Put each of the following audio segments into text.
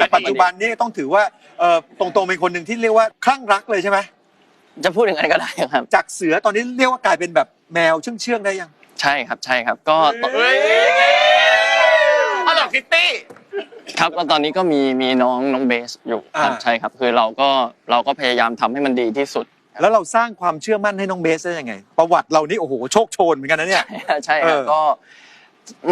แต่ปัจจุบันนี้ต้องถือว่าเอ่อตรงๆเป็นคนหนึ่งที่เรียกว่าคลั่งรักเลยใช่ไหมจะพูดอย่างนั้นก็ได้ครับ จากเสือตอนนี้เรียกว่ากลายเป็นแบบแมวเชื่องเชื่องๆได้ยัง ใช่ครับใช่ครับ ก็ตเฮ้ยฮัลโหลคิตตี้ครับก็ตอนนี้ก็มีมีน้องน้องเบสอยู่ครับอ่าใช่ครับ คือเราก็เราก็พยายามทำให้มันดีที่สุด แล้วเราสร้างความเชื่อมั่นให้น้องเบสได้ยังไง ประวัติเรานี่โอ้โหโชคโชนเหมือนกันนะเนี่ยใช่ครับเออก็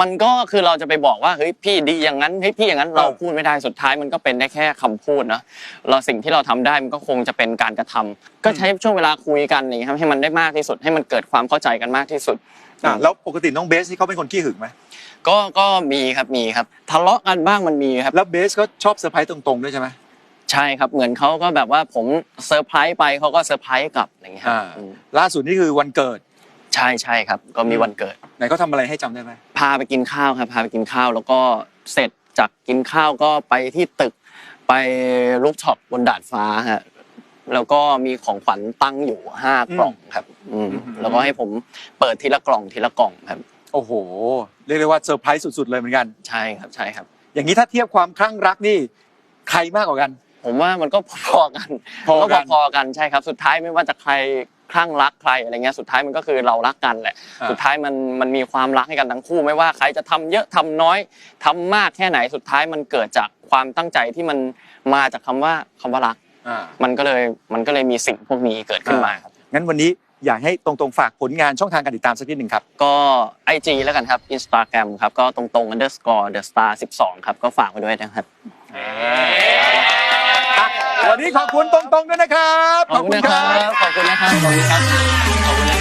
มันก็คือเราจะไปบอกว่าเฮ้ยพี่ดีอย่างนั้นเฮ้ยพี่อย่างนั้นเออเราพูดไม่ได้สุดท้ายมันก็เป็นได้แค่คำพูดเนาะเราสิ่งที่เราทำได้มันก็คงจะเป็นการกระทำก็ใช้ช่วงเวลาคุยกันอย่างเงี้ยครับให้มันได้มากที่สุดให้มันเกิดความเข้าใจกันมากที่สุด อะแล้วปกติน้องเบสนี่เขาเป็นคนขี้หึงไหมก็ก็มีครับมีครับ ทะเลาะกันบ้างมันมีครับ แล้วเบสก็ชอบเซอร์ไพรส์ตรงๆด้วยใช่ไหม ใช่ครับเหมือนเขาก็แบบว่าผมเซอร์ไพรส์ไปเขาก็เซอร์ไพรส์กลับอย่างเงี้ยครับอ่าอืมล่าสุดนี่คือวันเกิด ใช่ใช่ครับ ก็มีวันเกิด ไหนเขาทำอะไรให้จำได้ไหมพาไปกินข้าวครับพาไปกินข้าวแล้วก็เสร็จจากกินข้าวก็ไปที่ตึกไปลูกช็อปบนดาดฟ้าฮะแล้วก็มีของขวัญตั้งอยู่ห้ากล่องครับอืมแล้วก็ให้ผมเปิดทีละกล่องทีละกล่องครับ โอ้โห เรียกได้ว่าเซอร์ไพรส์สุด ๆ เลยเหมือนกัน ใช่ครับใช่ครับ อย่างนี้ถ้าเทียบความคลั่งรักนี่ใครมากกว่ากัน ผมว่ามันก็พอๆกันพอกัน ก็พอๆกันใช่ครับ สุดท้ายไม่ว่าจะใคร คลั่งรักใครอะไรเงี้ยสุดท้ายมันก็คือเรารักกันแหละอ่าสุดท้ายมันมันมีความรักให้กันทั้งคู่ ไม่ว่าใครจะทำเยอะทำน้อยทำมากแค่ไหนสุดท้ายมันเกิดจากความตั้งใจที่มันมาจากคำว่าคำว่ารักอ่ามันก็เลยมันก็เลยมีสิ่งพวกนี้เกิดขึ้นมาครับงั้นวันนี้อยากให้ตรงๆฝากผลงานช่องทางการติดตามสักนิดหนึ่งครับ ก็ IG แล้วกันครับ Instagram ครับก็ตรงๆ underscore the star 12 ครับ ก็ฝากไว้ด้วยนะครับ วันนี้ขอบคุณตรงๆด้วยนะครับ ขอบคุณนะครับ ขอบคุณนะครับ ขอบคุณครับ